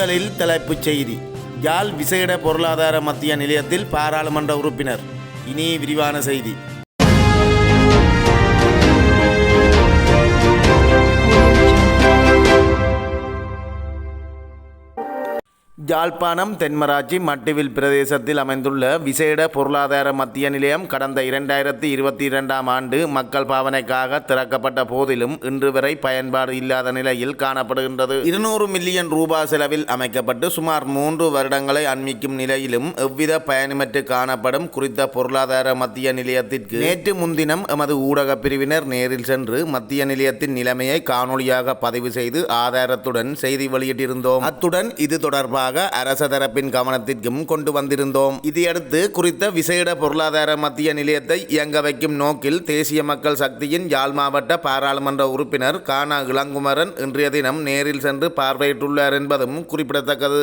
முதலில் தலைப்புச் செய்தி. யாழ் விசேட பொருளாதார மத்திய நிலையத்தில் பாராளுமன்ற உறுப்பினர். இனி விரிவான செய்தி. யாழ்ப்பாணம் தென்மராட்சி மட்டுவில் பிரதேசத்தில் அமைந்துள்ள விசேட பொருளாதார மத்திய நிலையம் கடந்த இரண்டாயிரத்தி இருபத்தி இரண்டாம் ஆண்டு மக்கள் பாவனைக்காக திறக்கப்பட்ட போதிலும் இன்று வரை பயன்பாடு இல்லாத நிலையில் காணப்படுகின்றது. இருநூறு மில்லியன் ரூபாய் செலவில் அமைக்கப்பட்டு சுமார் மூன்று வருடங்களை அண்மிக்கும் நிலையிலும் எவ்வித பயனுமற்று காணப்படும் குறித்த பொருளாதார மத்திய நிலையத்திற்கு நேற்று முன்தினம் எமது ஊடக பிரிவினர் நேரில் சென்று மத்திய நிலையத்தின் நிலைமையை காணொளியாக பதிவு செய்து ஆதாரத்துடன் செய்தி வெளியிட்டிருந்தோம். அத்துடன் இது தொடர்பாக அரச தரப்பின் கவனத்திற்கும் கொண்டு வந்திருந்தோம். இதையடுத்து குறித்த விசேட பொருளாதார மத்திய நிலையத்தை இயங்க வைக்கும் நோக்கில் தேசிய மக்கள் சக்தியின் யாழ் மாவட்ட பாராளுமன்ற உறுப்பினர் கானா இளங்குமரன் இன்றைய தினம் நேரில் சென்று பார்வையிட்டுள்ளார் என்பதும் குறிப்பிடத்தக்கது.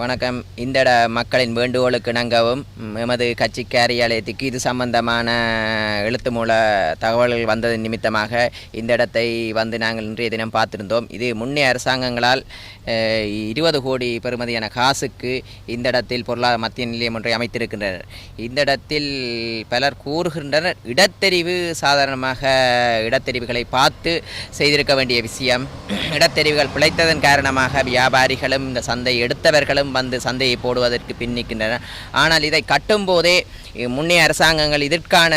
வணக்கம். இந்த மக்களின் வேண்டுகோளுக்கு இணங்கவும் எமது கட்சி காரியாலயத்துக்கு இது சம்பந்தமான எழுத்து மூல தகவல்கள் வந்தது நிமித்தமாக இந்த இடத்தை வந்து நாங்கள் இன்றைய தினம் பார்த்திருந்தோம். இது முன்னே அரசாங்கங்களால் இருபது கோடி பெறுமதியான காசுக்கு இந்த இடத்தில் பொருளாதார மத்திய நிலையம் ஒன்றை அமைத்திருக்கின்றனர். இந்த இடத்தில் பலர் கூறுகின்றனர் இடத்தெரிவு சாதாரணமாக இடத்தெரிவுகளை பார்த்து செய்திருக்க வேண்டிய விஷயம். இடத்தெரிவுகள் பிழைத்ததன் காரணமாக வியாபாரிகளும் இந்த சந்தை எடுத்தவர்களும் வந்து சந்தையை போடுவதற்கு பின்னிக்கின்றனர் ஆனால் இதை கட்டும்போதே முன்னைய அரசாங்கங்கள் இதற்கான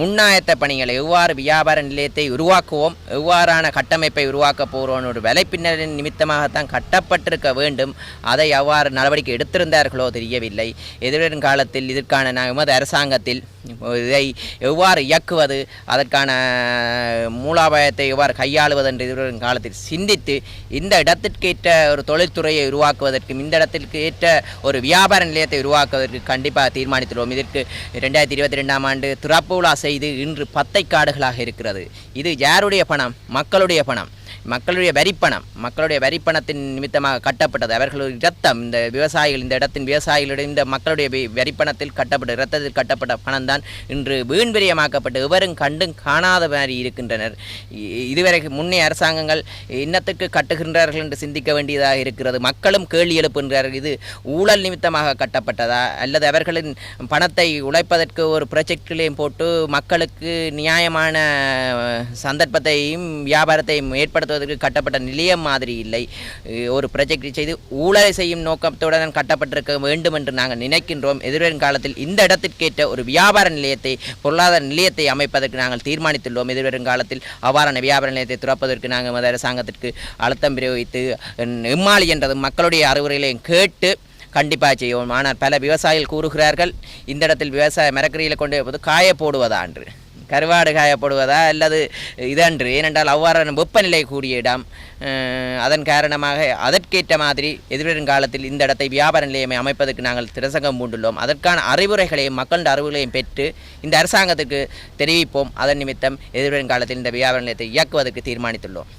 முன்னாயத்த பணிகளை எவ்வாறு வியாபார நிலையத்தை உருவாக்குவோம் எவ்வாறான கட்டமைப்பை உருவாக்க போகிறோம் ஒரு விலைப்பின்னரின் நிமித்தமாகத்தான் கட்டப்பட்டிருக்க வேண்டும். அதை அவ்வாறு நடவடிக்கை எடுத்திருந்தார்களோ தெரியவில்லை. எதிர்வரும் காலத்தில் இதற்கான நான் எமது அரசாங்கத்தில் இதை எவ்வாறு இயக்குவது அதற்கான மூலாபாயத்தை எவ்வாறு கையாளுவது என்று எதிர்வரும் காலத்தில் சிந்தித்து இந்த இடத்திற்கேற்ற ஒரு தொழில்துறையை உருவாக்குவதற்கும் இந்த இடத்திற்கு ஏற்ற ஒரு வியாபார நிலையத்தை உருவாக்குவதற்கு கண்டிப்பாக தீர்மானித்துள்ளோம். இதற்கு ரெண்டாயிரத்தி இருபத்தி ரெண்டாம் ஆண்டு திறப்பு விழா செய்து இன்று பத்தை காடுகளாக இருக்கிறது. இது யாருடைய பணம்? மக்களுடைய பணம். மக்களுடைய வரிப்பணம் மக்களுடைய வரிப்பணத்தின் நிமித்தமாக கட்டப்பட்டது. அவர்களுடைய இரத்தம் இந்த விவசாயிகள் இந்த இடத்தின் விவசாயிகளிடம் இந்த மக்களுடைய வரிப்பணத்தில் கட்டப்பட்ட இரத்தத்தில் கட்டப்பட்ட பணம் தான் இன்று வீண்விரியமாக்கப்பட்டு எவரும் கண்டும் காணாத மாதிரி இருக்கின்றனர். இ- இதுவரை முன்னே அரசாங்கங்கள் இன்னத்துக்கு கட்டுகின்றார்கள் என்று சிந்திக்க வேண்டியதாக இருக்கிறது. மக்களும் கேள்வி எழுப்புகின்றார்கள் இது ஊழல் நிமித்தமாக கட்டப்பட்டதா? அல்லது அவர்களின் பணத்தை உழைப்பதற்கு ஒரு ப்ரொஜெக்டிலையும் போட்டு மக்களுக்கு நியாயமான சந்தர்ப்பத்தையும் வியாபாரத்தையும் ஏற்படுத்த ஏற்படுத்துவதற்கு கட்டப்பட்ட நிலையம் மாதிரி இல்லை. ஒரு ப்ரொஜெக்ட் செய்து ஊழலை செய்யும் நோக்கத்துடன் கட்டப்பட்டிருக்க வேண்டும் என்று நாங்கள் நினைக்கின்றோம். எதிர்வரும் காலத்தில் இந்த இடத்திற்கேற்ற ஒரு வியாபார நிலையத்தை பொருளாதார நிலையத்தை அமைப்பதற்கு நாங்கள் தீர்மானித்துள்ளோம். எதிர்வரும் காலத்தில் அவ்வாறான வியாபார நிலையத்தை துறப்பதற்கு நாங்கள் மத அரசாங்கத்திற்கு அழுத்தம் பிரயோகித்து எம்மாளி என்றது மக்களுடைய அறிவுரைகளையும் கேட்டு கண்டிப்பாக செய்வோம். ஆனால் பல விவசாயிகள் கூறுகிறார்கள் இந்த இடத்தில் விவசாய மரக்கரியில் கொண்டு போது காய போடுவதா என்று கருவாடு காயப்படுவதா அல்லது இதன்று? ஏனென்றால் அவ்வாறான வெப்பநிலை கூடிய இடம் அதன் காரணமாக அதற்கேற்ற மாதிரி எதிர்வரும் காலத்தில் இந்த இடத்தை வியாபார நிலையமை அமைப்பதற்கு நாங்கள் திரசங்கம் பூண்டுள்ளோம். அதற்கான அறிவுரைகளையும் மக்களின் அறிவுகளையும் பெற்று இந்த அரசாங்கத்துக்கு தெரிவிப்போம். அதன் நிமித்தம் எதிர்வரும் காலத்தில் இந்த வியாபார நிலையத்தை இயக்குவதற்கு தீர்மானித்துள்ளோம்.